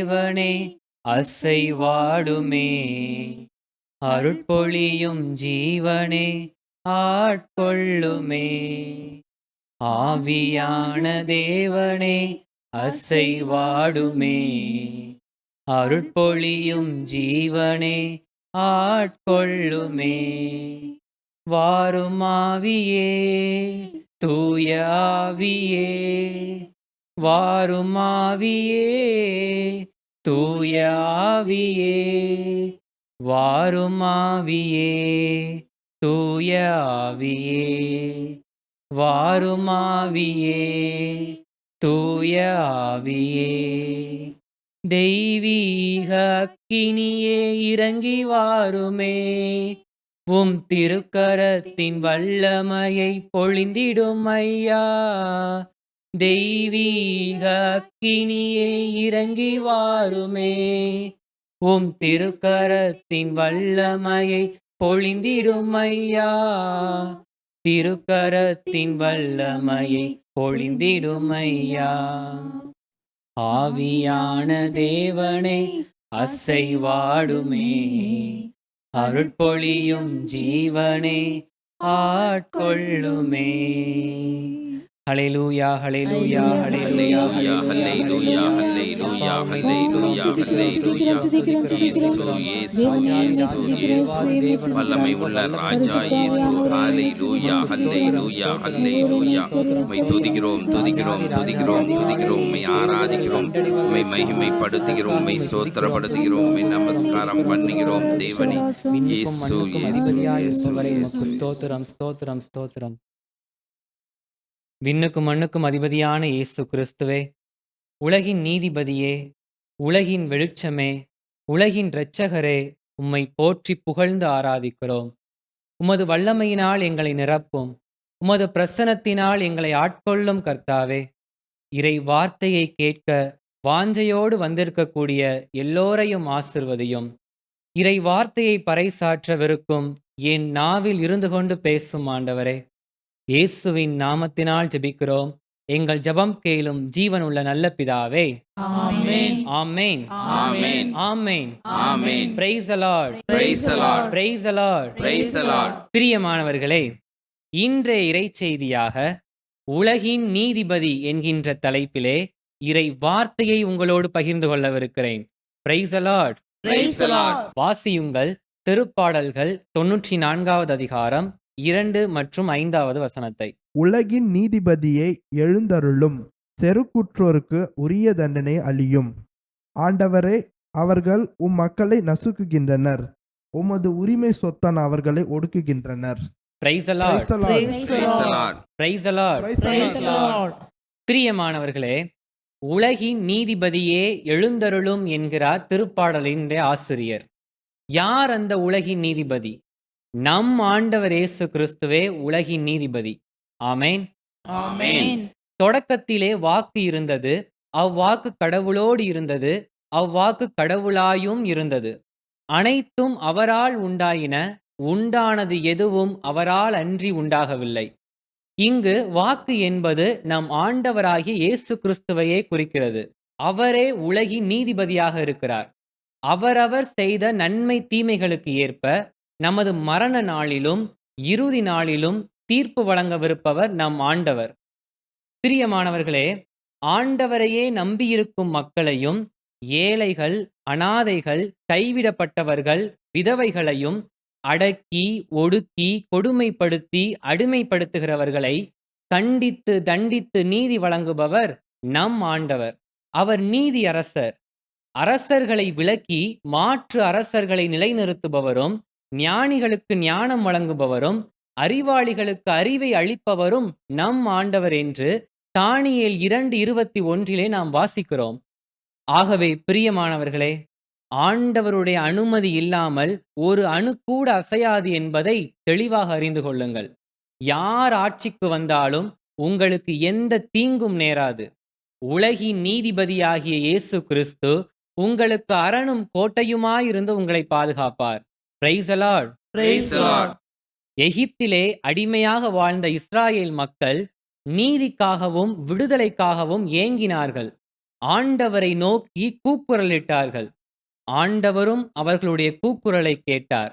தேவனே அசைவாடுமே. அருட்பொழியும் ஜீவனே ஆட்கொள்ளுமே. ஆவியான தேவனே அசைவாடுமே. அருட்பொழியும் ஜீவனே ஆட்கொள்ளுமே. வாருமாவியே தூயாவியே வாருமாவியே தூய ஆவியே வாருமாவியே தூய ஆவியே வாருமாவியே தூய ஆவியே தெய்வீக அக்கினியே இறங்கி வாருமே உம் திருக்கரத்தின் வல்லமையை பொழிந்திடும் ஐயா தெய்வீக அக்கினியே இறங்கி வாருமே. உம் திருக்கரத்தின் வல்லமையை பொழிந்திடும் ஐயா திருக்கரத்தின் வல்லமையை பொழிந்திடும் ஐயா ஆவியான தேவனே அசைவாடுமே. அருட்பொழியும் ஜீவனே ஆட்கொள்ளுமே. ஹalleluya ஹalleluya ஹalleluya ஹல்லேலூயா ஹல்லேலூயா ஹல்லேலூயா ஹல்லேலூயா இயேசு இயேசு இயேசு இயேசு வல்லமை உள்ள ராஜா இயேசு ஹல்லேலூயா ஹல்லேலூயா ஹல்லேலூயா உம்மை துதிக்கிறோம் துதிக்கிறோம் துதிக்கிறோம் துதிக்கிறோம் உம்மை ஆராதிக்கிறோம் உம்மை மகிமைப்படுத்துகிறோம் உம்மை சோத்திரப்படுத்துகிறோம் உம்மை நமஸ்காரம் பண்ணுகிறோம் தேவனே இயேசு இயேசு இயேசு ஸ்தோத்திரம் ஸ்தோத்திரம் ஸ்தோத்திரம் விண்ணுக்கும் மண்ணுக்கும் அதிபதியான இயேசு கிறிஸ்துவே உலகின் நீதிபதியே உலகின் வெளிச்சமே உலகின் இரட்சகரே உம்மை போற்றி புகழ்ந்து ஆராதிக்கிறோம். உமது வல்லமையினால் எங்களை நிரப்பும் உமது பிரசனத்தினால் எங்களை ஆட்கொள்ளும் கர்த்தாவே. இறை வார்த்தையை கேட்க வாஞ்சையோடு வந்திருக்கக்கூடிய எல்லோரையும் ஆசிர்வதியும். இறை வார்த்தையை பறைசாற்றவிருக்கும் என் நாவில் இருந்து கொண்டு பேசும் ஆண்டவரே. இயேசுவின் நாமத்தினால் ஜெபிக்கிறோம் எங்கள் ஜெபம் கேளும் ஜீவனுள்ள நல்ல பிதாவே ஆமென். ஆமென் ஆமென். ஆமென் ஆமென் பிரைஸ். பிரைஸ். பிரியமானவர்களே இன்றைய இறை செய்தியாக உலகின் நீதிபதி என்கின்ற தலைப்பிலே இறை வார்த்தையை உங்களோடு பகிர்ந்து கொள்ளவிருக்கிறேன் பிரைஸ். வாசியுங்கள் திருப்பாடல்கள் தொன்னூற்றி நான்காவது அதிகாரம் இரண்டு மற்றும் ஐந்தாவது வசனத்தை. உலகின் நீதிபதியை எழுந்தருளும் செருக்குற்றோருக்கு உரிய தண்டனை அளியும். ஆண்டவரே அவர்கள் உம் மக்களை நசுக்குகின்றனர். உமது உரிமை சொத்தான அவர்களை ஒடுக்குகின்றனர். பிரியமானவர்களே உலகின் நீதிபதியே எழுந்தருளும் என்கிறார் திருப்பாடலின் ஆசிரியர். யார் அந்த உலகின் நீதிபதி? நம் ஆண்டவர் இயேசு கிறிஸ்துவே உலகின் நீதிபதி. ஆமென். ஆமென். தொடக்கத்திலே வாக்கு இருந்தது அவ்வாக்கு கடவுளோடு இருந்தது அவ்வாக்கு கடவுளாயும் இருந்தது. அனைத்தும் அவரால் உண்டாயின உண்டானது எதுவும் அவரால் அன்றி உண்டாகவில்லை. இங்கு வாக்கு என்பது நம் ஆண்டவராகிய இயேசு கிறிஸ்துவையே குறிக்கிறது. அவரே உலகின் நீதிபதியாக இருக்கிறார். அவரவர் செய்த நன்மை தீமைகளுக்கு ஏற்ப நமது மரண நாளிலும் இறுதி நாளிலும் தீர்ப்பு வழங்கவிருப்பவர் நம் ஆண்டவர். பிரியமானவர்களே ஆண்டவரையே நம்பியிருக்கும் மக்களையும் ஏழைகள் அனாதைகள் கைவிடப்பட்டவர்கள் விதவைகளையும் அடக்கி ஒடுக்கி கொடுமைப்படுத்தி அடிமைப்படுத்துகிறவர்களை கண்டித்து தண்டித்து நீதி வழங்குபவர் நம் ஆண்டவர். அவர் நீதி அரசர். அரசர்களை விலக்கி மாற்று அரசர்களை நிலைநிறுத்துபவரும் ஞானிகளுக்கு ஞானம் வழங்குபவரும் அறிவாளிகளுக்கு அறிவை அளிப்பவரும் நம் ஆண்டவர் என்று தானியல் இரண்டு இருபத்தி ஒன்றிலே நாம் வாசிக்கிறோம். ஆகவே பிரியமானவர்களே ஆண்டவருடைய அனுமதி இல்லாமல் ஒரு அணு கூட அசையாது என்பதை தெளிவாக அறிந்து கொள்ளுங்கள். யார் ஆட்சிக்கு வந்தாலும் உங்களுக்கு எந்த தீங்கும் நேராது. உலகின் நீதிபதியாகிய இயேசு கிறிஸ்து உங்களுக்கு அரணும் கோட்டையுமாயிருந்து உங்களை பாதுகாப்பார். Lord. எகிப்திலே அடிமையாக வாழ்ந்த இஸ்ராயேல் மக்கள் நீதிக்காகவும் விடுதலைக்காகவும் ஏங்கினார்கள். ஆண்டவரை நோக்கி கூக்குரலிட்டார்கள். ஆண்டவரும் அவர்களுடைய கூக்குரலை கேட்டார்.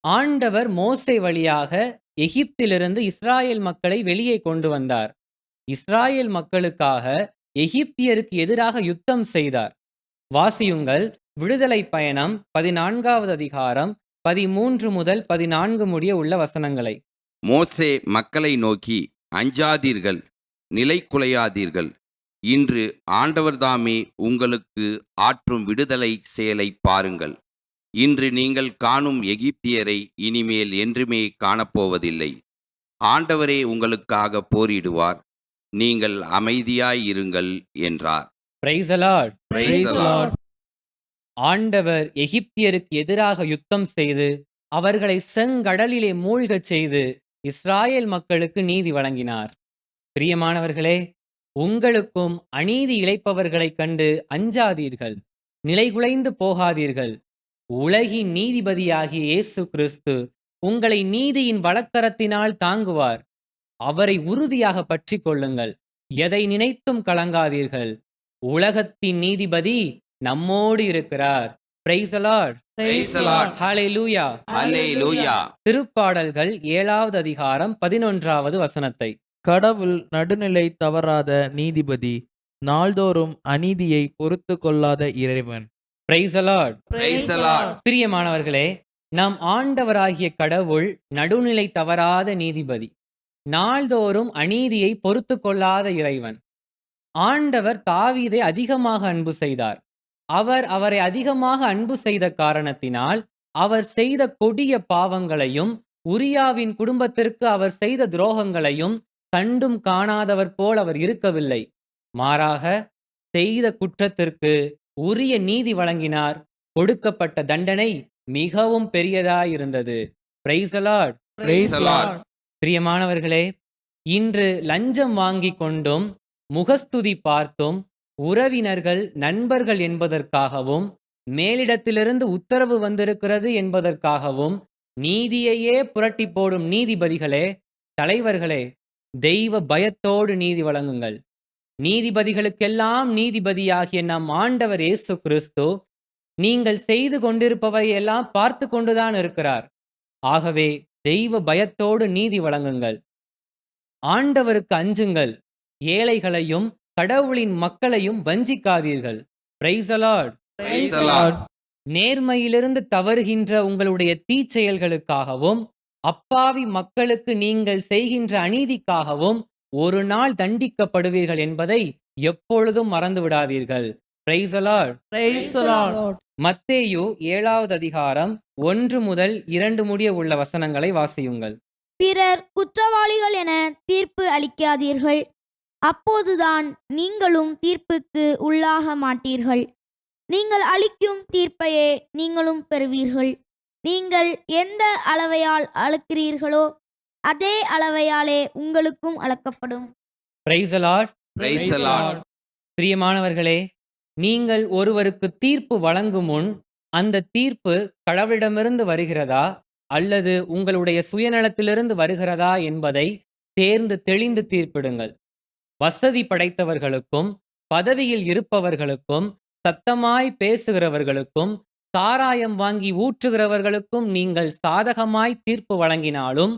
ஆண்டவர் மோசே வழியாக எகிப்திலிருந்து இஸ்ராயேல் மக்களை வெளியே கொண்டு வந்தார். இஸ்ராயேல் மக்களுக்காக எகிப்தியருக்கு எதிராக யுத்தம் செய்தார். வாசியுங்கள் விடுதலை பயணம் பதினான்காவது அதிகாரம் பதிமூன்று முதல் பதினான்கு முடிய உள்ள வசனங்களை. மோசே மக்களை நோக்கி அஞ்சாதீர்கள் நிலை குலையாதீர்கள். இன்று ஆண்டவர்தாமே உங்களுக்கு ஆற்றும் விடுதலை செயலை பாருங்கள். இன்று நீங்கள் காணும் எகிப்தியரை இனிமேல் என்றுமே காணப்போவதில்லை. ஆண்டவரே உங்களுக்காக போரிடுவார். நீங்கள் அமைதியாயிருங்கள் என்றார். Praise the Lord. Praise the Lord. ஆண்டவர் எகிப்தியருக்கு எதிராக யுத்தம் செய்து அவர்களை செங்கடலிலே மூழ்கச் செய்து இஸ்ராயேல் மக்களுக்கு நீதி வழங்கினார். பிரியமானவர்களே உங்களுக்கும் அநீதி இழைப்பவர்களைக் கண்டு அஞ்சாதீர்கள் நிலைகுலைந்து போகாதீர்கள். உலகின் நீதிபதியாகிய இயேசு கிறிஸ்து உங்களை நீதியின் வழக்கரத்தினால் தாங்குவார். அவரை உறுதியாக பற்றி கொள்ளுங்கள். எதை நினைத்தும் கலங்காதீர்கள். உலகத்தின் நீதிபதி நம்மோடு இருக்கிறார் Praise the Lord. Praise the Lord. Hallelujah. அல்லேலூயா திருப்பாடல்கள் ஏழாவது அதிகாரம் பதினொன்றாவது வசனத்தை கடவுள் நடுநிலை தவறாத நீதிபதி நாள்தோறும் அநீதியை பொறுத்து கொள்ளாத இறைவன் Praise the Lord. Praise the Lord. பிரியமானவர்களே நம் ஆண்டவராகிய கடவுள் நடுநிலை தவறாத நீதிபதி நாள்தோறும் அநீதியை பொறுத்து கொள்ளாத இறைவன் ஆண்டவர் தாவீதை அதிகமாக அன்பு செய்தார் அவர் அவரை அதிகமாக அன்பு செய்த காரணத்தினால் அவர் செய்த கொடிய பாவங்களையும் உரியாவின் குடும்பத்திற்கு அவர் செய்த துரோகங்களையும் கண்டும் காணாதவர் போல் அவர் இருக்கவில்லை. மாறாக செய்த குற்றத்திற்கு உரிய நீதி வழங்கினார். கொடுக்கப்பட்ட தண்டனை மிகவும் பெரியதாயிருந்தது. பிரியமானவர்களே இன்று லஞ்சம் வாங்கிக் கொண்டும் முகஸ்துதி பார்த்தும் உறவினர்கள் நண்பர்கள் என்பதற்காகவும் மேலிடத்திலிருந்து உத்தரவு வந்திருக்கிறது என்பதற்காகவும் நீதியையே புரட்டி போடும் நீதிபதிகளே தலைவர்களே தெய்வ பயத்தோடு நீதி வழங்குங்கள். நீதிபதிகளுக்கெல்லாம் நீதிபதியாகிய நம் ஆண்டவர் இயேசு கிறிஸ்து நீங்கள் செய்து கொண்டிருப்பவையெல்லாம் பார்த்து கொண்டுதான் இருக்கிறார். ஆகவே தெய்வ பயத்தோடு நீதி வழங்குங்கள். ஆண்டவருக்கு அஞ்சுங்கள். ஏழைகளையும் கடவுளின் மக்களையும் வஞ்சிக்காதீர்கள் Praise the Lord. Praise the Lord. நேர்மையிலிருந்து தவறுகின்ற உங்களுடைய தீச்செயல்களுக்காகவும் அப்பாவி மக்களுக்கு நீங்கள் செய்கின்ற அநீதிக்காகவும் ஒரு நாள் தண்டிக்கப்படுவீர்கள் என்பதை எப்பொழுதும் மறந்து விடாதீர்கள் Praise the Lord. Praise the Lord. மத்தேயு ஏழாவது அதிகாரம் ஒன்று முதல் இரண்டு முடிய உள்ள வசனங்களை வாசியுங்கள் பிறர் குற்றவாளிகள் என தீர்ப்பு அளிக்காதீர்கள் அப்போதுதான் நீங்களும் தீர்ப்புக்கு உள்ளாக மாட்டீர்கள். நீங்கள் அளிக்கும் தீர்ப்பையே நீங்களும் பெறுவீர்கள். நீங்கள் எந்த அளவையால் அளக்கிறீர்களோ அதே அளவையாலே உங்களுக்கும் அளக்கப்படும். Praise the Lord. Praise the Lord. பிரியமானவர்களே நீங்கள் ஒருவருக்கு தீர்ப்பு வழங்கும் முன் அந்த தீர்ப்பு கடவுளிடமிருந்து வருகிறதா அல்லது உங்களுடைய சுயநலத்திலிருந்து வருகிறதா என்பதை தேர்ந்து தெளிந்து தீர்ப்பிடுங்கள். வசதி படைத்தவர்களுக்கும் பதவியில் இருப்பவர்களுக்கும் சத்தமாய் பேசுகிறவர்களுக்கும் சாராயம் வாங்கி ஊற்றுகிறவர்களுக்கும் நீங்கள் சாதகமாய் தீர்ப்பு வழங்கினாலும்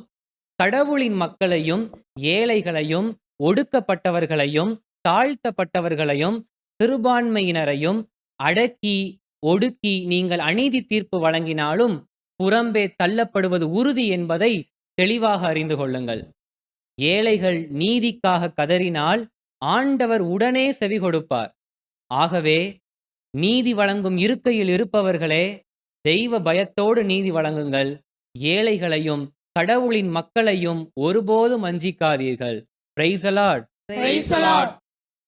கடவுளின் மக்களையும் ஏழைகளையும் ஒடுக்கப்பட்டவர்களையும் தாழ்த்தப்பட்டவர்களையும் சிறுபான்மையினரையும் அடக்கி ஒடுக்கி நீங்கள் அநீதி தீர்ப்பு வழங்கினாலும் புறம்பே தள்ளப்படுவது உறுதி என்பதை தெளிவாக அறிந்து கொள்ளுங்கள். ஏழைகள் நீதிக்காக கதறினால் ஆண்டவர் உடனே செவி கொடுப்பார். ஆகவே நீதி வழங்கும் இருக்கையில் இருப்பவர்களே தெய்வ பயத்தோடு நீதி வழங்குங்கள். ஏழைகளையும் கடவுளின் மக்களையும் ஒருபோதும் Lord.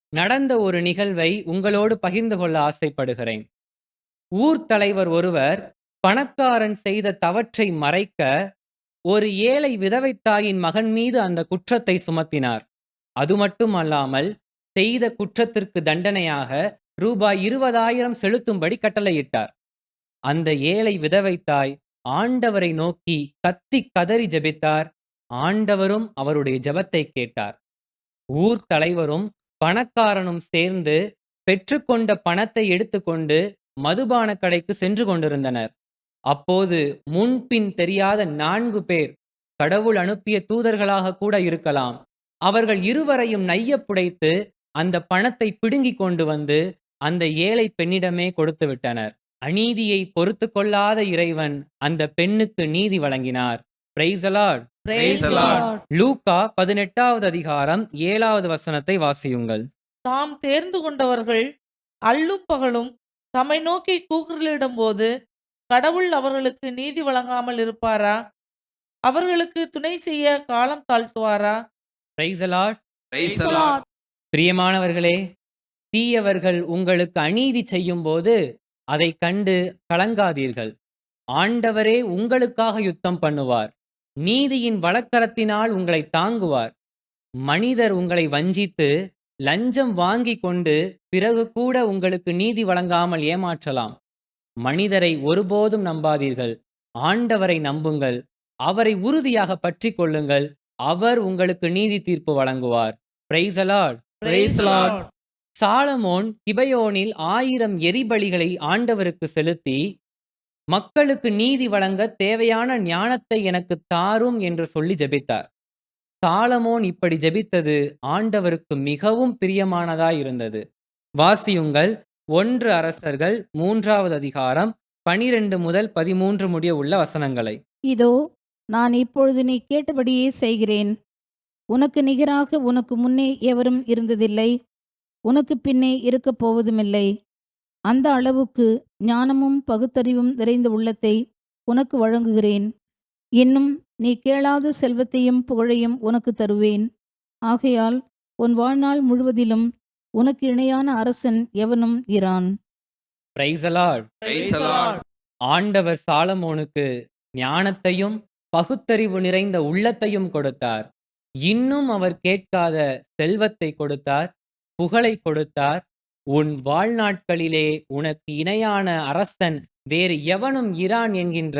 நடந்த ஒரு நிகழ்வை உங்களோடு பகிர்ந்து கொள்ள ஆசைப்படுகிறேன். ஊர் தலைவர் ஒருவர் பணக்காரன் செய்த தவற்றை மறைக்க ஒரு ஏழை விதவை தாயின் மகன் மீது அந்த குற்றத்தை சுமத்தினார். அது மட்டுமல்லாமல் செய்த குற்றத்திற்கு தண்டனையாக ரூபாய் இருபதாயிரம் செலுத்தும்படி கட்டளையிட்டார். அந்த ஏழை விதவைத் தாய் ஆண்டவரை நோக்கி கத்தி கதறி ஜெபித்தார். ஆண்டவரும் அவருடைய ஜெபத்தை கேட்டார். ஊர் தலைவரும் பணக்காரனும் சேர்ந்து பெற்றுக்கொண்ட பணத்தை எடுத்துக்கொண்டு மதுபான கடைக்கு சென்று கொண்டிருந்தனர். அப்போது முன்பின் தெரியாத நான்கு பேர் கடவுள் அனுப்பிய தூதர்களாக கூட இருக்கலாம். அவர்கள் இருவரையும் நையப் புடைத்து அந்த பணத்தை பிடுங்கிக் கொண்டு வந்து அந்த ஏழை பெண்ணிடமே கொடுத்து விட்டனர். அநீதியை பொறுத்து கொள்ளாத இறைவன் அந்த பெண்ணுக்கு நீதி வழங்கினார். லூக்கா பதினெட்டாவது அதிகாரம் ஏழாவது வசனத்தை வாசியுங்கள். தாம் தேர்ந்து கொண்டவர்கள் அல்லும் பகலும் தம்மை நோக்கி கூக்குரலிடும்போது கடவுள் அவர்களுக்கு நீதி வழங்காமல் இருப்பாரா? அவர்களுக்கு துணை செய்ய காலம் தாழ்த்துவாரா? Praise the Lord. Praise the Lord. பிரியமானவர்களே தீயவர்கள் உங்களுக்கு அநீதி செய்யும்போது அதை கண்டு கலங்காதீர்கள். ஆண்டவரே உங்களுக்காக யுத்தம் பண்ணுவார். நீதியின் வழக்கரத்தினால் உங்களை தாங்குவார். மனிதர் உங்களை வஞ்சித்து லஞ்சம் வாங்கி கொண்டு பிறகு கூட உங்களுக்கு நீதி வழங்காமல் ஏமாற்றலாம். மனிதரை ஒருபோதும் நம்பாதீர்கள். ஆண்டவரை நம்புங்கள். அவரை உறுதியாக பற்றிக் கொள்ளுங்கள். அவர் உங்களுக்கு நீதி தீர்ப்பு வழங்குவார். சாலமோன் கிபயோனில் ஆயிரம் எரிபலிகளை ஆண்டவருக்கு செலுத்தி மக்களுக்கு நீதி வழங்க தேவையான ஞானத்தை எனக்கு தாரும் என்று சொல்லி ஜெபித்தார். சாலமோன் இப்படி ஜெபித்தது ஆண்டவருக்கு மிகவும் பிரியமானதாய் இருந்தது வாசியுங்கள். ஒன்று அரசர்கள் மூன்றாவது அதிகாரம் பனிரெண்டு முதல் பதிமூன்று முடிய உள்ள வசனங்களை. இதோ நான் இப்பொழுது நீ கேட்டபடியே செய்கிறேன். உனக்கு நிகராக உனக்கு முன்னே எவரும் இருந்ததில்லை. உனக்கு பின்னே இருக்கப் போவதுமில்லை. அந்த அளவுக்கு ஞானமும் பகுத்தறிவும் நிறைந்த உள்ளத்தை உனக்கு வழங்குகிறேன். இன்னும் நீ கேளாத செல்வத்தையும் புகழையும் உனக்கு தருவேன். ஆகையால் உன் வாழ்நாள் முழுவதிலும் உனக்கு இணையான அரசன் எவனும் இரான். ஆண்டவர் சாலமோனுக்கு ஞானத்தையும் பகுத்தறிவு நிறைந்த உள்ளத்தையும் கொடுத்தார். இன்னும் அவர் கேட்காத செல்வத்தை கொடுத்தார் புகழை கொடுத்தார். உன் வாழ்நாட்களிலே உனக்கு இணையான அரசன் வேறு எவனும் இரான் என்கின்ற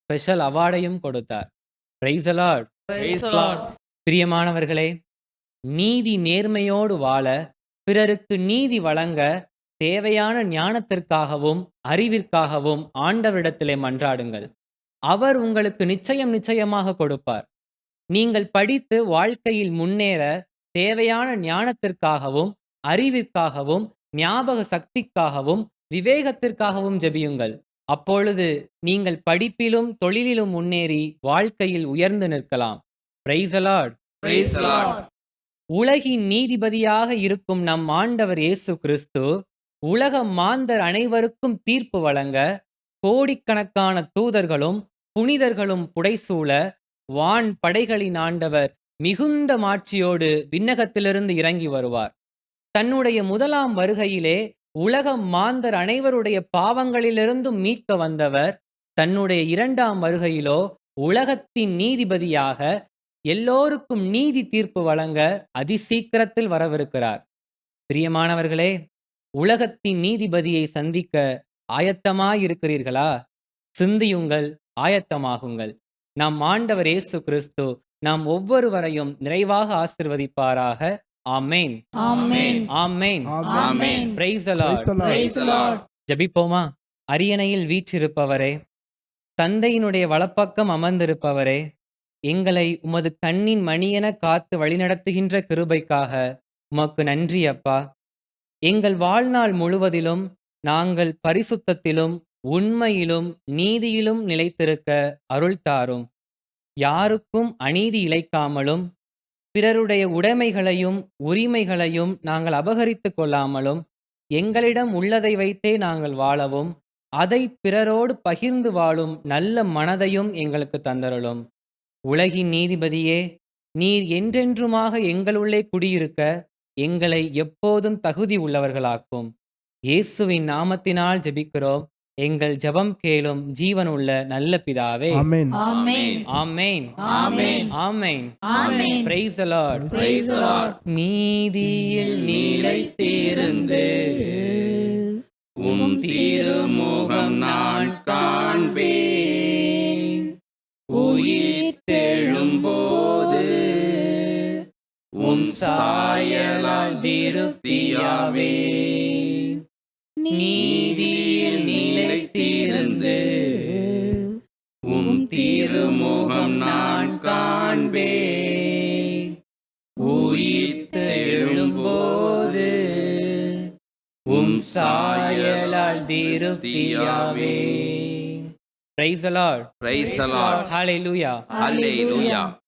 ஸ்பெஷல் அவார்டையும் கொடுத்தார். Lord. பிரியமானவர்களே நீதி நேர்மையோடு வாழ பிறருக்கு நீதி வழங்க தேவையான ஞானத்திற்காகவும் அறிவிற்காகவும் ஆண்டவரிடத்திலே மன்றாடுங்கள். அவர் உங்களுக்கு நிச்சயம் நிச்சயமாக கொடுப்பார். நீங்கள் படித்து வாழ்க்கையில் முன்னேற தேவையான ஞானத்திற்காகவும் அறிவிற்காகவும் ஞாபக சக்திக்காகவும் விவேகத்திற்காகவும் ஜெபியுங்கள். அப்பொழுது நீங்கள் படிப்பிலும் தொழிலிலும் முன்னேறி வாழ்க்கையில் உயர்ந்து நிற்கலாம். Praise the உலகின் நீதிபதியாக இருக்கும் நம் ஆண்டவர் இயேசு கிறிஸ்து உலக மாந்தர் அனைவருக்கும் தீர்ப்பு வழங்க கோடிக்கணக்கான தூதர்களும் புனிதர்களும் புடைசூழ வான் படைகளின் ஆண்டவர் மிகுந்த மாட்சியோடு விண்ணகத்திலிருந்து இறங்கி வருவார். தன்னுடைய முதலாம் வருகையிலே உலக மாந்தர் அனைவருடைய பாவங்களிலிருந்தும் மீட்க வந்தவர் தன்னுடைய இரண்டாம் வருகையிலோ உலகத்தின் நீதிபதியாக எல்லோருக்கும் நீதி தீர்ப்பு வழங்க அதிசீக்கிரத்தில் வரவிருக்கிறார். பிரியமானவர்களே உலகத்தின் நீதிபதியை சந்திக்க ஆயத்தமாயிருக்கிறீர்களா? சிந்தியுங்கள் ஆயத்தமாகுங்கள். நம் ஆண்டவர் இயேசு கிறிஸ்து நாம் ஒவ்வொருவரையும் நிறைவாக ஆசிர்வதிப்பாராக. ஆமேன். ஆமென். ஆமேன். Amen. Praise Lord. ஜபிப்போமா? அரியணையில் வீற்றிருப்பவரே தந்தையினுடைய வலப்பக்கம் அமர்ந்திருப்பவரே எங்களை உமது கண்ணின் மணியென காத்து வழிநடத்துகின்ற கிருபைக்காக உமக்கு நன்றி அப்பா. எங்கள் வாழ்நாள் முழுவதிலும் நாங்கள் பரிசுத்தத்திலும் உண்மையிலும் நீதியிலும் நிலைத்திருக்க அருள் தாரும். யாருக்கும் அநீதி இழைக்காமலும் பிறருடைய உடைமைகளையும் உரிமைகளையும் நாங்கள் அபகரித்து கொள்ளாமலும் எங்களிடம் உள்ளதை வைத்தே நாங்கள் வாழவும் அதை பிறரோடு பகிர்ந்து வாழும் நல்ல மனதையும் எங்களுக்கு தந்தருளும். உலகின் நீதிபதியே நீர் என்றென்றுமாக எங்களுள்ளே குடியிருக்க எங்களை எப்போதும் தகுதி உள்ளவர்களாக்கும் இயேசுவின் நாமத்தினால் ஜெபிக்கிறோம் எங்கள் ஜெபம் கேளும் ஜீவனுள்ள நல்ல பிதாவே ஆமென் ஆமென். ஆமென் ஆமென். ஆமென் ஆமென். Praise the Lord. Praise the Lord. நீதியில் நிலைத்திருந்து உம் திருமுகம் நான் காண்பேன் உயிர் எழும்போது உம் சாயலால் திருப்தியாவே. நீதியில் நிலைத்திருந்து உம் திருமுகம் நான் காண்பேன். உயிர்த்தெழும்போது உம் சாயலால் திருப்தியாவே. Praise the Lord. Praise the Lord. Hallelujah. Hallelujah.